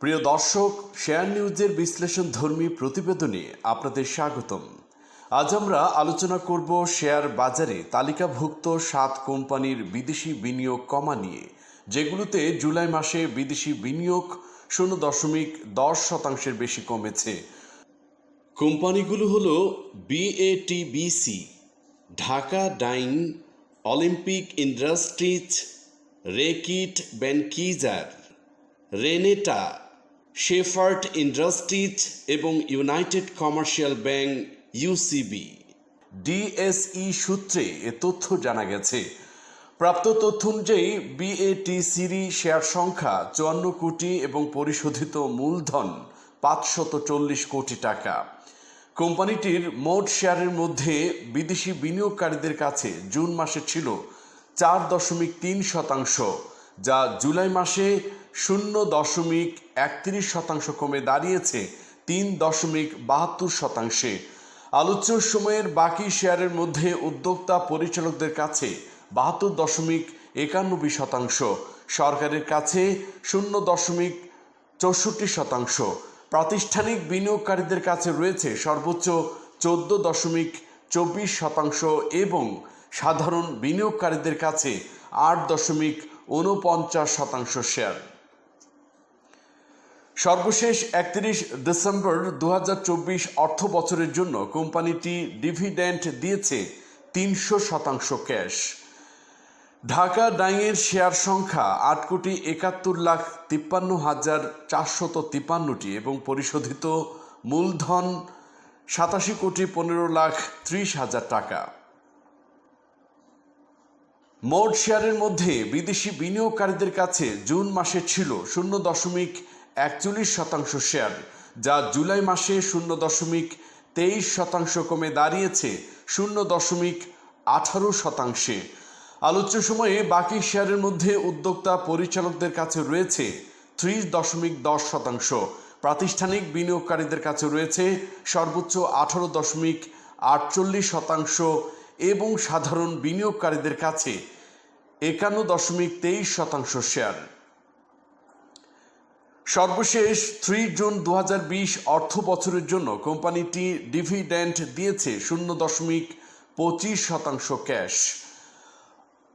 প্রিয় দর্শক, শেয়ার নিউজের বিশ্লেষণ ধর্মী প্রতিবেদনে আপনাদের স্বাগতম। আজ আমরা আলোচনা করব শেয়ার বাজারে তালিকাভুক্ত সাত কোম্পানির বিদেশি বিনিয়োগ কমা নিয়ে, যেগুলোতে জুলাই মাসে বিদেশি বিনিয়োগ শূন্য দশমিক দশ শতাংশের বেশি কমেছে। কোম্পানিগুলো হলো BATBC Dhaka dyeing Olympic Industries, Reckitt, Benckiser, Renata Shepherd Industries এবং United Commercial Bank UCB DSE সূত্রে এ তথ্য জানা গেছে। প্রাপ্ত তথ্য অনুযায়ী বিএটিসিরি শেয়ার সংখ্যা চুয়ান্ন কোটি এবং পরিশোধিত মূলধন পাঁচশত চল্লিশ কোটি টাকা। কোম্পানিটির মোট শেয়ারের মধ্যে বিদেশি বিনিয়োগকারীদের কাছে জুন মাসে ছিল চার দশমিক তিন শতাংশ, যা জুলাই মাসে শূন্য দশমিক একত্রিশ শতাংশ কমে দাঁড়িয়েছে তিন দশমিক বাহাত্তর শতাংশে। আলোচ্য সময়ের বাকি শেয়ারের মধ্যে উদ্যোক্তা পরিচালকদের কাছে বাহাত্তর দশমিক একানব্বই শতাংশ, সরকারের কাছে শূন্য দশমিক চৌষট্টি শতাংশ, প্রাতিষ্ঠানিক বিনিয়োগকারীদের কাছে রয়েছে সর্বোচ্চ চোদ্দ দশমিক চব্বিশ শতাংশ এবং সাধারণ বিনিয়োগকারীদের কাছে আট দশমিক ঊনপঞ্চাশ শতাংশ শেয়ার। সর্বশেষ একত্রিশ ডিসেম্বর দু অর্থ বছরের জন্য কোম্পানিটি ডিভিডেন্ট দিয়েছে তিনশো শতাংশ ক্যাশ। ঢাকা ডাইংয়ের শেয়ার সংখ্যা আট কোটি একাত্তর লাখ তিপ্পান্ন হাজার চারশত তিপ্পান্নটি এবং পরিশোধিত মূলধন সাতাশি কোটি পনেরো লাখ ত্রিশ হাজার টাকা। মোট শেয়ারের মধ্যে বিদেশি বিনিয়োগকারীদের কাছে জুন মাসে ছিল শূন্য দশমিক একচল্লিশ শতাংশ শেয়ার, যা জুলাই মাসে শূন্য দশমিক তেইশ শতাংশ কমে দাঁড়িয়েছে শূন্য দশমিক আঠারো শতাংশে। আলোচ্য সময়ে বাকি শেয়ারের মধ্যে উদ্যোক্তা পরিচালকদের কাছে রয়েছে ত্রিশ দশমিক দশ শতাংশ। প্রাতিষ্ঠানিক বিনিয়োগকারীদের কাছে রয়েছে সর্বোচ্চ আঠারো দশমিক আটচল্লিশ শতাংশ এবং সাধারণ বিনিয়োগকারীদের কাছে একান্ন দশমিক তেইশ শতাংশ শেয়ার। সর্বশেষ থ্রি জুন দু হাজার বিশ অর্থ বছরের জন্য কোম্পানিটি ডিভিডেন্ট দিয়েছে শূন্য দশমিক পঁচিশ শতাংশ ক্যাশ।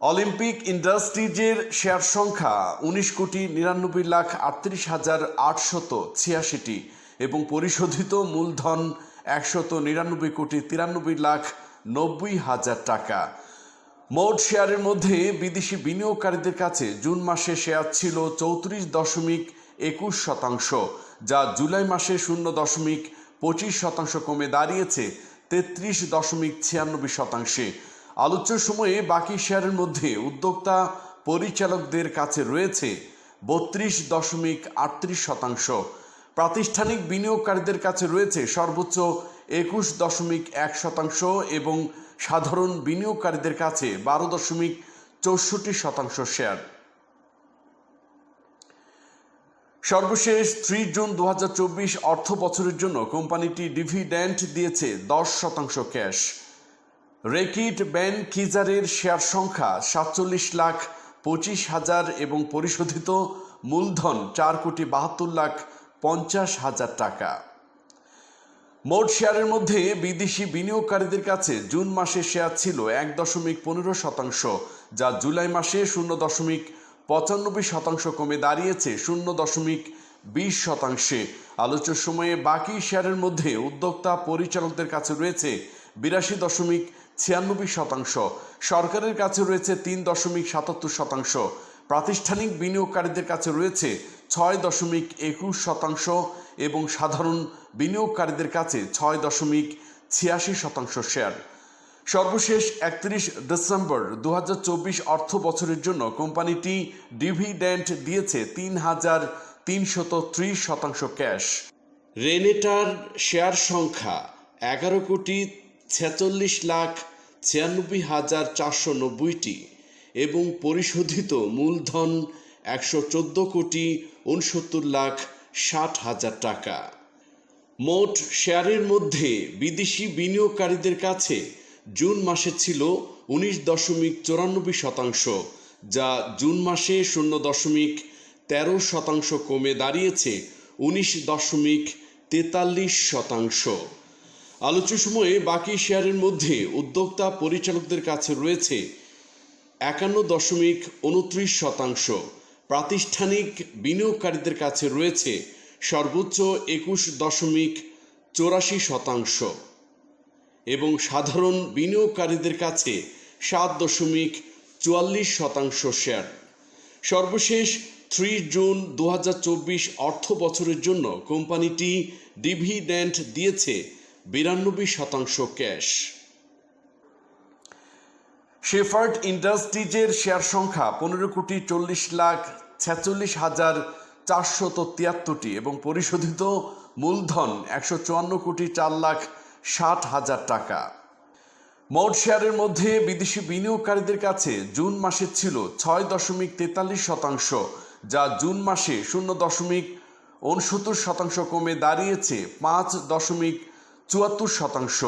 অলিম্পিক ইন্ডাস্ট্রিজের শেয়ার সংখ্যা উনিশ কোটি নিরানব্বই লাখ আটত্রিশ হাজার আটশত ছিয়াশিটি এবং পরিশোধিত মূলধন একশত নিরানব্বই কোটি তিরানব্বই লাখ নব্বই হাজার টাকা। মোট শেয়ারের মধ্যে বিদেশি বিনিয়োগকারীদের কাছে জুন মাসে শেয়ার ছিল চৌত্রিশ দশমিক একুশ শতাংশ, যা জুলাই মাসে শূন্য দশমিক পঁচিশ শতাংশ কমে দাঁড়িয়েছে, তেত্রিশ দশমিক ছিয়ানব্বই শতাংশে। আলোচ্য সময়ে বাকি শেয়ারের মধ্যে উদ্যোক্তা পরিচালকদের কাছে রয়েছে বত্রিশ দশমিক আটত্রিশ শতাংশ। প্রাতিষ্ঠানিক বিনিয়োগকারীদের কাছে রয়েছে সর্বোচ্চ একুশ দশমিক এক শতাংশ এবং সাধারণ বিনিয়োগকারীদের কাছে বারো দশমিক চৌষট্টি শতাংশ শেয়ার। সর্বশেষ থ্রি জুন দু অর্থ বছরের জন্য কোম্পানিটি ডিভিডেন্ট দিয়েছে দশ শতাংশ ক্যাশ। রেকিট ব্যান কিজারের শেয়ার সংখ্যা সাতচল্লিশ লাখ পঁচিশ হাজার এবং পরিশোধিত মূলধন চার কোটি বাহাত্তর লাখ পঞ্চাশ হাজার টাকা। মোট শেয়ারের মধ্যে বিদেশি বিনিয়োগকারীদের কাছে জুন মাসে শেয়ার ছিল এক দশমিক পনেরো শতাংশ, যা জুলাই মাসে শূন্য দশমিক পঁচানব্বই শতাংশ কমে দাঁড়িয়েছে, শূন্য দশমিক বিশ শতাংশে। আলোচ্য সময়ে বাকি শেয়ারের মধ্যে উদ্যোক্তা পরিচালকদের কাছে রয়েছে বিরাশি দশমিক ছিয়ানব্বই শতাংশ, সরকারের কাছে রয়েছে তিন দশমিক সাতাত্তর শতাংশ, প্রাতিষ্ঠানিক বিনিয়োগকারীদের কাছে রয়েছে ছয় দশমিক একুশ শতাংশ এবং সাধারণ বিনিয়োগকারীদের কাছে ছয় দশমিক ছিয়াশি শতাংশ শেয়ার। সর্বশেষ একত্রিশ ডিসেম্বর দু অর্থ বছরের জন্য কোম্পানিটি ডিভিডেন্ট দিয়েছে তিন হাজার তিনশত ত্রিশ শতাংশ ক্যাশ। রেনেটার শেয়ার সংখ্যা এগারো কোটি ছেচল্লিশ লাখ ছিয়ানব্বই হাজার চারশো নব্বইটি এবং পরিশোধিত মূলধন একশো চোদ্দ কোটি উনসত্তর লাখ ষাট হাজার টাকা। মোট শেয়ারের মধ্যে বিদেশি বিনিয়োগকারীদের কাছে জুন মাসে ছিল উনিশ দশমিক চুরানব্বই শতাংশ, যা জুন মাসে শূন্য দশমিক তেরো শতাংশ কমে দাঁড়িয়েছে উনিশ দশমিক তেতাল্লিশ শতাংশ। আলোচ্য সময়ে বাকি শেয়ারের মধ্যে উদ্যোক্তা পরিচালকদের কাছে রয়েছে একান্ন দশমিক উনত্রিশ শতাংশ। প্রাতিষ্ঠানিক বিনিয়োগকারীদের কাছে রয়েছে সর্বোচ্চ একুশ দশমিক চৌরাশি শতাংশ। এবং সাধারণ বিনিয়োগকারীদের কাছে সাত দশমিক চুয়াল্লিশ শতাংশ শেয়ার। সর্বশেষ থ্রি জুন দু হাজার চব্বিশ অর্থ বছরের জন্য কোম্পানিটি ডিভিডেন্ট দিয়েছে বিরানব্বই শতাংশ ক্যাশ। শেফার্ড ইন্ডাস্ট্রিজের শেয়ার সংখ্যা পনেরো কোটি চল্লিশ লাখ ছেচল্লিশ হাজার চারশত তিয়াত্তরটি এবং পরিশোধিত মূলধন একশো চুয়ান্ন কোটি চার লাখ ষাট হাজার টাকা। মোট শেয়ারের মধ্যে বিদেশি বিনিয়োগকারীদের কাছে জুন মাসে ছিল ছয় দশমিক তেতাল্লিশ শতাংশ, যা জুন মাসে শূন্য দশমিক উনসত্তর শতাংশ কমে দাঁড়িয়েছে পাঁচ দশমিক চুয়াত্তর শতাংশ।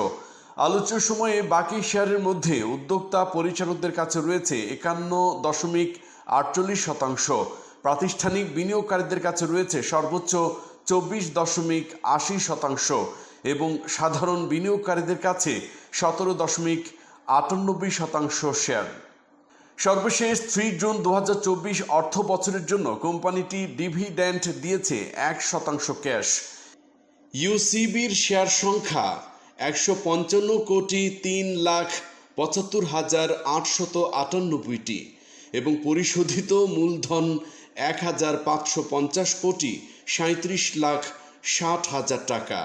আলোচ্য সময়ে বাকি শেয়ারের মধ্যে উদ্যোক্তা পরিচালকদের কাছে রয়েছে একান্ন দশমিক আটচল্লিশ শতাংশ। প্রাতিষ্ঠানিক বিনিয়োগকারীদের কাছে রয়েছে সর্বোচ্চ চব্বিশ দশমিক আশি শতাংশ। এবং সাধারণ বিনিয়োগকারীদের কাছে সতেরো দশমিক আটানব্বই শতাংশ শেয়ার। সর্বশেষ থ্রি জুন দু হাজার চব্বিশ অর্থ বছরের জন্য কোম্পানিটি ডিভিডেন্ট দিয়েছে এক শতাংশ ক্যাশ। ইউসিবির শেয়ার সংখ্যা একশো পঞ্চান্ন কোটি তিন লাখ পঁচাত্তর হাজার আটশত আটানব্বইটি এবং পরিশোধিত মূলধন এক হাজার পাঁচশো পঞ্চাশ কোটি সাঁত্রিশ লাখ ষাট হাজার টাকা।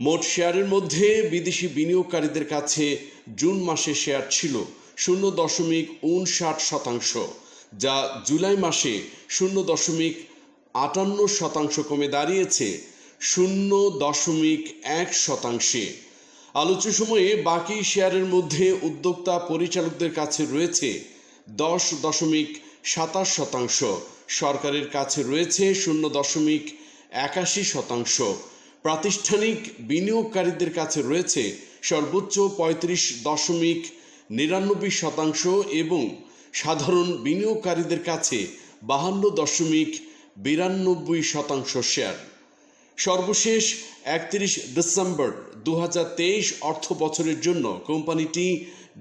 মোট শেয়ারের মধ্যে বিদেশি বিনিয়োগকারীদের কাছে জুন মাসে শেয়ার ছিল শূন্য দশমিক উনষাট শতাংশ, যা জুলাই মাসে শূন্য দশমিক আটান্ন শতাংশ কমে দাঁড়িয়েছে শূন্য দশমিক এক শতাংশে। আলোচ্য সময়ে বাকি শেয়ারের মধ্যে উদ্যোক্তা পরিচালকদের কাছে রয়েছে দশ দশমিক সাতাশ শতাংশ, সরকারের কাছে রয়েছে শূন্য দশমিক একাশি শতাংশ প্রাতিষ্ঠানিক বিনিয়োগকারীদের কাছে রয়েছে সর্বোচ্চ পঁয়ত্রিশ দশমিক নিরানব্বই শতাংশ এবং সাধারণ বিনিয়োগকারীদের কাছে বাহান্ন দশমিক বিরানব্বই শতাংশ শেয়ার। সর্বশেষ একত্রিশ ডিসেম্বর দু হাজার তেইশ অর্থ বছরের জন্য কোম্পানিটি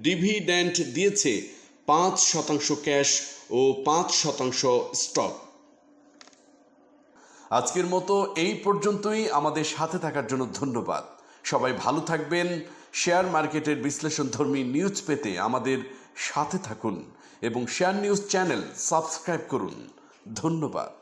ডিভিডেন্ট দিয়েছে পাঁচ শতাংশ ক্যাশ ও পাঁচ শতাংশ স্টক। আজকের মতো এই পর্যন্তই। আমাদের সাথে থাকার জন্য ধন্যবাদ। সবাই ভালো থাকবেন। শেয়ার মার্কেটের বিশ্লেষণধর্মী নিউজ পেতে আমাদের সাথে থাকুন এবং শেয়ার নিউজ চ্যানেল সাবস্ক্রাইব করুন। ধন্যবাদ।